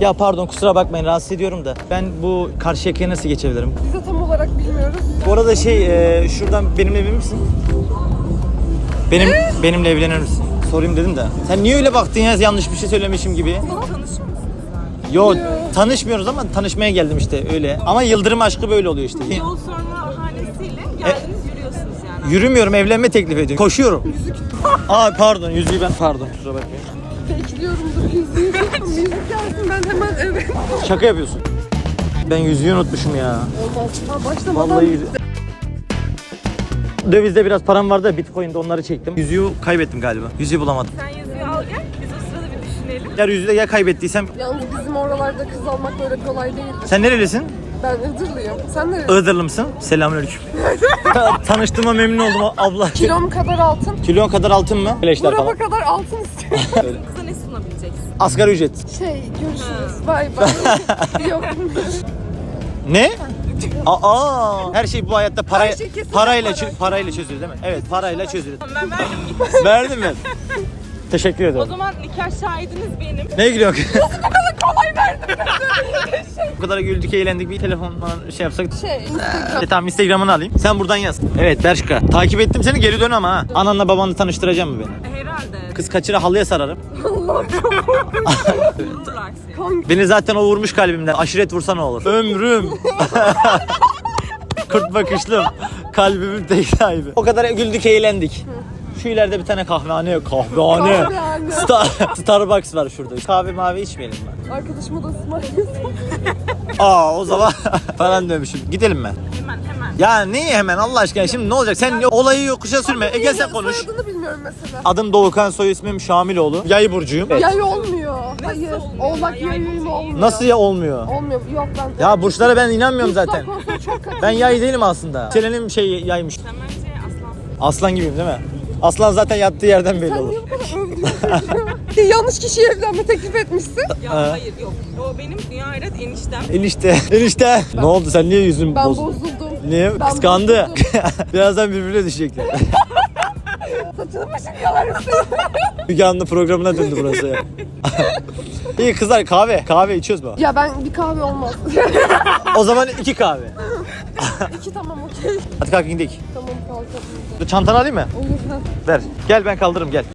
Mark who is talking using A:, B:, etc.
A: Ya pardon kusura bakmayın rahatsız ediyorum da. Ben bu karşı yakaya nasıl geçebilirim?
B: Biz de tam olarak bilmiyoruz.
A: Bu arada şey e, şuradan benimle evlenir misin? Benim benimle evlenir misin? Sorayım dedim de. Sen niye öyle baktın ya yanlış bir şey söylemişim gibi? Yo tanışmıyoruz ama tanışmaya geldim işte öyle. Ama yıldırım aşkı böyle oluyor işte.
C: Yol sorma bahanesiyle geldiniz yürüyorsunuz yani.
A: Yürümüyorum evlenme teklif ediyorum. Koşuyorum. Aa pardon yüzüğü ben pardon kusura bakmayın.
B: Bekliyorumdur yüzüğü. Müzik gelsin ben hemen evet.
A: Şaka yapıyorsun. Ben yüzüğü unutmuşum ya.
B: Olmaz. Ha başlamadan
A: Vallahi yüzüğü. Dövizde biraz param vardı da Bitcoin'de onları çektim. Yüzüğü kaybettim galiba. Yüzüğü bulamadım.
C: Sen sırada bir düşünelim.
A: Eğer yüzüğü de ya kaybettiysem
B: Yalnız bizim oralarda kız almak böyle kolay değil.
A: sen nerelisin?
B: Ben Iğdırlıyım. Sen nerelisin?
A: Iğdırlı mısın? Selamünaleyküm. Ta- Tanıştığıma memnun oldum abla.
B: Kilom kadar altın.
A: Kilon kadar altın mı? Flaşlar
B: Burama
A: falan.
B: kadar altın istiyorum.
C: Kıza ne sunabileceksin?
A: Asgari ücret.
B: Şey görüşürüz. Bay bay. Yok.
A: Ne? Aa, her şey bu hayatta para,
B: Her şey kesin
A: parayla
B: para.
A: çö- parayla çözülür değil mi? Evet, parayla çözülür.
C: Ben verdim.
A: Verdin mi? Teşekkür
C: O
A: ederim.
C: zaman nikah şahidiniz benim.
A: Ne gülüyorsun? kolay verdim. Bu kadar güldük, eğlendik. Bir telefon falan şey yapsak.
B: Şey Instagram.
A: E, tamam Instagram'ını alayım. Sen buradan yaz. Evet Berşka. Takip ettim seni geri dön ama ha. Ananla babanla tanıştıracağım mı beni?
C: Herhalde.
A: Kız kaçıra halıya sararım.
C: Vururlar seni.
A: Beni zaten o vurmuş kalbimden. Aşiret vursa ne olur? Ömrüm. Kurt bakışlım. Kalbimin tek sahibi. O kadar güldük eğlendik. Şu ileride bir tane kahvehane yok. Kahvehane.
B: Kahvehane.
A: Star, Starbucks var şurada. Kahve mavi içmeyelim mi?
B: Arkadaşıma da ısmarlıyorsun.
A: Aa o zaman falan demişim. Gidelim mi?
C: Hemen hemen.
A: Ya niye hemen Allah aşkına şimdi ne olacak? Sen olayı yokuşa sürme. E gel sen konuş.
B: Soyadını bilmiyorum mesela.
A: Adım Doğukan, soy ismim Şamiloğlu. Yay burcuyum.
B: Yay olmuyor. Hayır.
C: olmuyor
B: Oğlak
C: ya? Yay
B: yayı
C: burcu
B: olmuyor.
A: Nasıl ya olmuyor?
B: Olmuyor. Yok ben.
A: Ya burçlara ben inanmıyorum zaten. Ben yay değilim aslında. Selenim şey yaymış.
C: Sen bence aslansın.
A: Aslan gibiyim değil mi? Aslan zaten yattığı yerden belli
B: Sen
A: olur.
B: niye bu kadar övdürüyorsun? Ya Yanlış kişiye evlenme teklif etmişsin.
C: Ya
A: Ha.
C: hayır yok. O benim dünya hayret eniştem.
A: Enişte, enişte. Ne oldu sen niye yüzün
B: Ben
A: bozdun?
B: bozuldum.
A: Niye?
B: Ben
A: Kıskandı.
B: bozuldum.
A: Birazdan birbirine düşecekler.
B: Saçını başını yalarım
A: Müge Anlı programına döndü burası ya. İyi kızlar kahve. Kahve içiyoruz mu?
B: Ya ben bir kahve olmaz.
A: O zaman iki kahve.
B: İki tamam okey.
A: Hadi kalk gidelim.
B: Tamam kalkalım.
A: Çantanı alayım mı?
B: Olur.
A: Ver. Gel ben kaldırırım gel.